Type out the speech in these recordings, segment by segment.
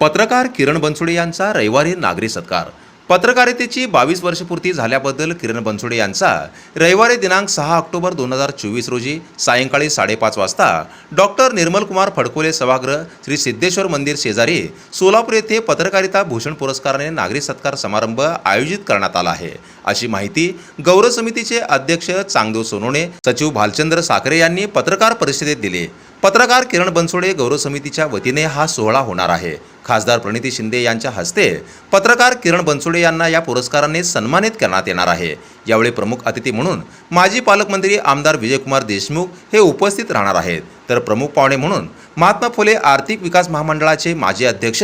पत्रकार किरण बनसोडे यांचा रविवारी नागरी सत्कार. पत्रकारितेची बावीस वर्षपूर्ती झाल्याबद्दल किरण बनसोडे यांचा रविवारी दिनांक सहा ऑक्टोबर दोन हजार चोवीस रोजी सायंकाळी साडेपाच वाजता डॉक्टर निर्मलकुमार फडकोले सभागृह श्री सिद्धेश्वर मंदिर शेजारी सोलापूर येथे पत्रकारिता भूषण पुरस्काराने नागरी सत्कार समारंभ आयोजित करण्यात आला आहे. अशी माहिती गौरव समितीचे अध्यक्ष चांगदेव सोनोणे सचिव भालचंद्र साखरे यांनी पत्रकार परिषदेत दिली. पत्रकार किरण बनसोडे गौरव समितीच्या वतीने हा सोहळा होणार आहे. खासदार प्रणिती शिंदे यांच्या हस्ते पत्रकार किरण बनसोडे यांना या पुरस्काराने सन्मानित करण्यात येणार आहे. यावेळी प्रमुख अतिथी म्हणून माजी पालकमंत्री आमदार विजयकुमार देशमुख हे उपस्थित राहणार आहेत. तर प्रमुख पाहुणे म्हणून महात्मा फुले आर्थिक विकास महामंडळाचे माजी अध्यक्ष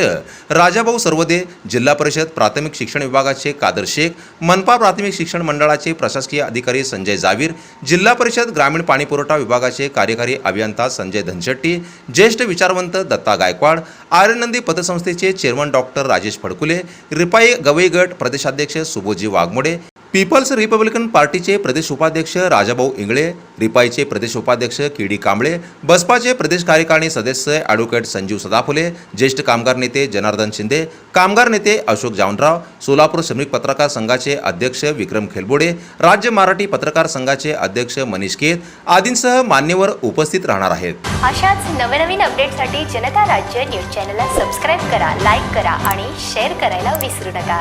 राजाभाऊ सर्वदे जिल्हा परिषद प्राथमिक शिक्षण विभागाचे कादर शेख मनपा प्राथमिक शिक्षण मंडळाचे प्रशासकीय अधिकारी संजय जावीर जिल्हा परिषद ग्रामीण पाणीपुरवठा विभागाचे कार्यकारी अभियंता संजय धनशेट्टी ज्येष्ठ विचारवंत दत्ता गायकवाड आर्यनंदी पतसंस्थेचे चेअरमन डॉक्टर राजेश फडकुले रिपाई गवई गट प्रदेशाध्यक्ष सुबोजी वाघमोडे पीपल्स रिपब्लिकन पार्टीचे प्रदेश उपाध्यक्ष राजाभाऊ इंगळे रिपाईचे प्रदेश उपाध्यक्ष के डी कांबळे बसपाचे प्रदेश कार्यकारिणी सदस्य ॲडव्होकेट संजीव सदाफुले ज्येष्ठ कामगार नेते जनार्दन शिंदे कामगार नेते अशोक जावनराव सोलापूर श्रमिक पत्रकार संघाचे अध्यक्ष विक्रम खेलबोडे राज्य मराठी पत्रकार संघाचे अध्यक्ष मनीष केत आदींसह मान्यवर उपस्थित राहणार आहेत. अशाच नवनवीन अपडेटसाठी जनता राज्य न्यूज चॅनलला सबस्क्राईब करा लाईक करा आणि शेअर करायला विसरू नका.